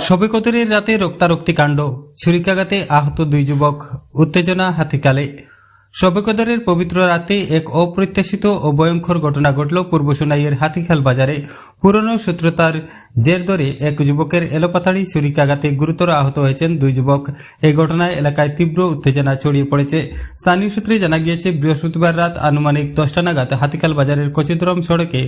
শবে কদরের রাতে রক্তারক্তি কাণ্ড ছুরিকাঘাতে আহত দুই যুবক উত্তেজনা হাতিকালে। শবে পবিত্র রাতে এক অপ্রত্যাশিত ও ভয়ঙ্কর ঘটনা ঘটল পূর্ব সোনাইয়ের হাতিখাল বাজারে। পুরনো সূত্রতার জের ধরে এক যুবকের এলোপাতাড়ি ছুরিকাঘাতে গুরুতর আহত হয়েছেন দুই যুবক। এই ঘটনায় এলাকায় তীব্র উত্তেজনা ছড়িয়ে পড়েছে। স্থানীয় সূত্রে জানা গিয়েছে, বৃহস্পতিবার রাত আনুমানিক দশটা নাগাদ হাতিকাল বাজারের কচিদ্রম সড়কে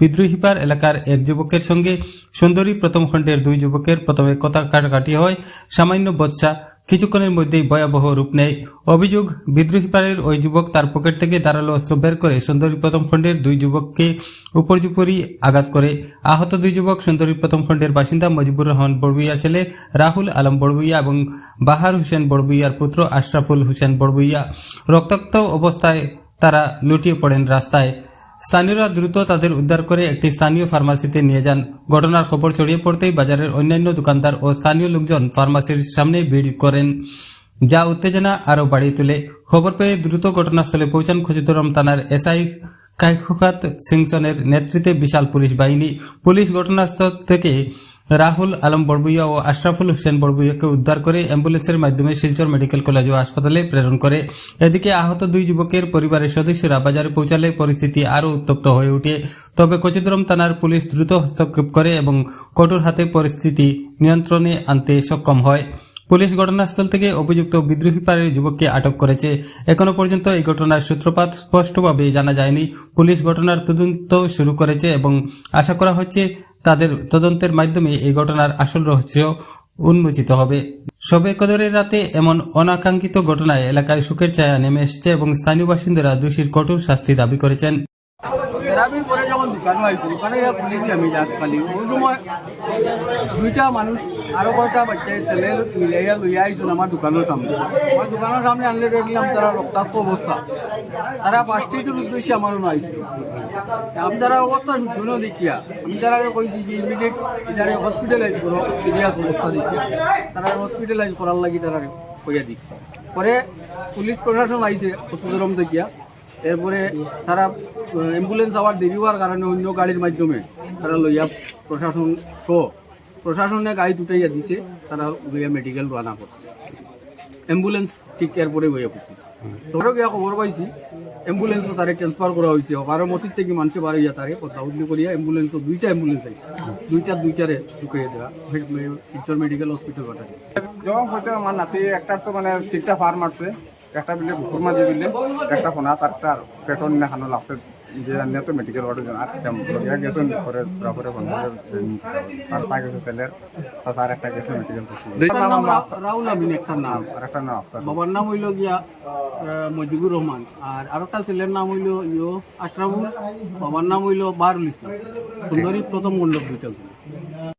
বিদ্রোহীপার এলাকার এক যুবকের সঙ্গে সুন্দরী প্রথম খণ্ডের দুই যুবকের প্রথমে কথা কাটাকাটি হয়। সামান্য বৎসা কিছুক্ষণের মধ্যেই ভয়াবহ রূপ নেয় অভিযোগ বিদ্রোহীপাড়ের ওই যুবক তার পকেট থেকে ধারালো অস্ত্র বের করে সুন্দরী প্রথম খণ্ডের দুই যুবককে উপর্যুপরি আঘাত করে। আহত দুই যুবক সুন্দরী প্রথম খণ্ডের বাসিন্দা মজিবুর রহমান বড়বুইয়ার ছেলে রাহুল আলম বড়বুইয়া এবং বাহার হোসেন বড়বুইয়ার পুত্র আশরাফুল হোসেন বড়বুইয়া। রক্তাক্ত অবস্থায় তারা লুটিয়ে পড়েন রাস্তায়। স্থানীয়রা দ্রুত তাদের উদ্ধার করে একটি স্থানীয় ফার্মাসিতে নিয়ে যান। ঘটনার খবর ছড়িয়ে পড়তেই বাজারের অন্যান্য দোকানদার ও স্থানীয় লোকজন ফার্মাসির সামনে ভিড় করেন, যা উত্তেজনা আরও বাড়িয়ে তোলে। খবর পেয়ে দ্রুত ঘটনাস্থলে পৌঁছান খুচিতরম থানার এসআই কাইখুকাত সিংসনের নেতৃত্বে বিশাল পুলিশ বাহিনী। পুলিশ ঘটনাস্থল থেকে রাহুল আলম বড়বুইয়া ও আশরাফুল হোসেন বড়বুইয়াকে উদ্ধার করে অ্যাম্বুলেন্সের মাধ্যমে শিলচর মেডিকেল কলেজ ও হাসপাতালে প্রেরণ করে। এদিকে আহত দুই যুবকের পরিবারের সদস্যরা বাজারে পৌঁছালে পরিস্থিতি আরও উত্তপ্ত হয়ে ওঠে। তবে কচিদ্রম থানার পুলিশ দ্রুত হস্তক্ষেপ করে এবং কঠোর হাতে পরিস্থিতি নিয়ন্ত্রণে আনতে সক্ষম হয়। পুলিশ ঘটনাস্থল থেকে অভিযুক্ত বিদ্রোহী পাড়ের যুবককে আটক করেছে। এখনও পর্যন্ত এই ঘটনার সূত্রপাত স্পষ্টভাবে জানা যায়নি। পুলিশ ঘটনার তদন্ত শুরু করেছে এবং আশা করা হচ্ছে তাদের তদন্তের মাধ্যমে এই ঘটনার আসল রহস্য উন্মোচিত হবে। শবে কদরের রাতে এমন অনাকাঙ্ক্ষিত ঘটনায় এলাকায় সুখের ছায়া নেমে এসেছে এবং স্থানীয় বাসিন্দারা দোষীর কঠোর শাস্তি দাবি করেছেন। থেরাপির পরে যখন দোকানে আইছি, দোকানে খুলেছি আমি জাস্ট খালি। ওই সময় দুইটা মানুষ, আরও কয়েকটা বাচ্চার ছেলে মিলাইয়া লইয়া আইছেন আমার দোকানের সামনে। আমার দোকানের সামনে আনলে দেখলাম তারা রক্তাক্ত অবস্থা। তারা পাঁচটিটির উদ্দেশ্যে আমারও আইছিল আমি তারা অবস্থা শুনো দেখিয়া। আমি তারা কইছি যে ইমিডিয়েট তারা হসপিটালাইজ করো সিরিয়াস অবস্থা দেখিয়া। তারা হসপিটালাইজ করার লাগি তারা কইয়া দিচ্ছে পরে পুলিশ প্রশাসন আইছে পশুধরম দেখিয়া। এরপরে তারা অ্যাম্বুলেন্স আবার দেরি হওয়ার কারণে অন্য গাড়ির মাধ্যমে তারা লইয়া প্রশাসন শো প্রশাসনে গাড়ি দুটাইয়া দিছে, তারা লইয়া মেডিকেল রানা করছে। অ্যাম্বুলেন্স ঠিক এরপরে গিয়া পড়ছিস তোরও গিয়া খবর পাইছি অ্যাম্বুলেন্সও তারে ট্রান্সফার করা হয়েছে বারো মসজিদ থেকে মানুষে বাড়ি যা তারে উল্লি করিয়া অ্যাম্বুলেন্সও দুইটা অ্যাম্বুলেন্স আইছে। দুইটা দুইটারে ঢুকিয়ে দেওয়া শিলচর মেডিকেল হসপিটাল পাঠাই যখন হচ্ছে আমার নাতি একটার তো মানে তিনটা ফার মারছে একটা বিলে ঘুকুর মাঝে বিলে একটা ফোনা তার পেটন না লাগছে যে তো মেডিকেল ওয়ার্ডে পরে করে তার পা গেছে ছেলের তার একটা গেছে মেডিকেল করছে নাম রা- রাহুল আমিন একটা নাম। আর একটা নাম বাবার নাম হইল গিয়া মজিবুর রহমান আর আরেকটা ছেলের নাম হইল ইয়ো আশরাফুল বাবার নাম হইল বারুল ইসলাম। সুন্দরী প্রথম মণ্ডপ দুইটা ছিল